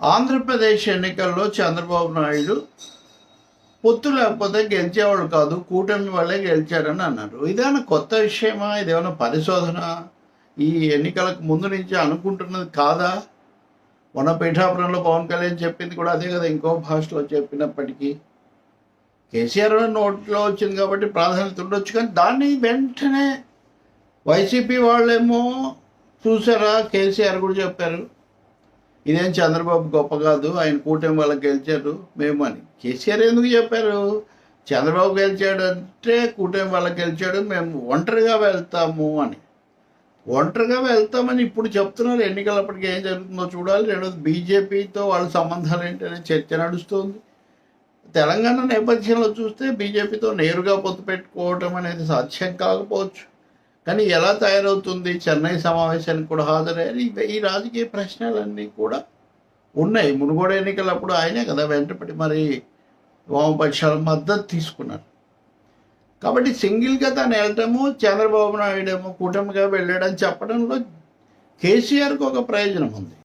ఆంధ్రప్రదేశ్ ఎన్నికల్లో చంద్రబాబు నాయుడు పొత్తు లేకపోతే గెలిచేవాడు కాదు కూటమి వల్లే గెలిచారని అన్నారు. ఇదేమైనా కొత్త విషయమా? ఇదేమైనా పరిశోధన? ఈ ఎన్నికలకు ముందు నుంచి అనుకుంటున్నది కాదా? మొన్న పీఠాపురంలో పవన్ కళ్యాణ్ చెప్పింది కూడా అదే కదా ఇంకో భాషలో చెప్పినప్పటికీ. కేసీఆర్ నోట్లో వచ్చింది కాబట్టి ప్రాధాన్యత ఉండొచ్చు కానీ దాన్ని వెంటనే వైసీపీ వాళ్ళేమో చూసారా? కేసీఆర్ కూడా చెప్పారు. ఇదేం చంద్రబాబు గొప్ప కాదు ఆయన కూటమి వాళ్ళకి గెలిచారు మేము అని. కేసీఆర్ ఎందుకు చెప్పారు? చంద్రబాబు గెలిచాడు అంటే కూటమి వాళ్ళకి గెలిచాడు మేము ఒంటరిగా వెళ్తాము అని. ఒంటరిగా వెళ్తామని ఇప్పుడు చెప్తున్నారు ఎన్నికలప్పటికి ఏం జరుగుతుందో చూడాలి. రెండోది బీజేపీతో వాళ్ళ సంబంధాలు ఏంటనే చర్చ నడుస్తుంది. తెలంగాణ నేపథ్యంలో చూస్తే బీజేపీతో నేరుగా పొత్తు పెట్టుకోవటం అనేది సాధ్యం కాకపోవచ్చు. కానీ ఎలా తయారవుతుంది? చెన్నై సమావేశానికి కూడా హాజరయ్యారు. ఈ రాజకీయ ప్రశ్నలన్నీ కూడా ఉన్నాయి. మునుగోడు ఎన్నికలప్పుడు ఆయనే కదా వెంటపడి మరి వామపక్షాల మద్దతు తీసుకున్నారు. కాబట్టి సింగిల్గా తను వెళ్ళటము చంద్రబాబు నాయుడు ఏమో కూటమిగా వెళ్ళాడని చెప్పడంలో కేసీఆర్కి ఒక ప్రయోజనం ఉంది.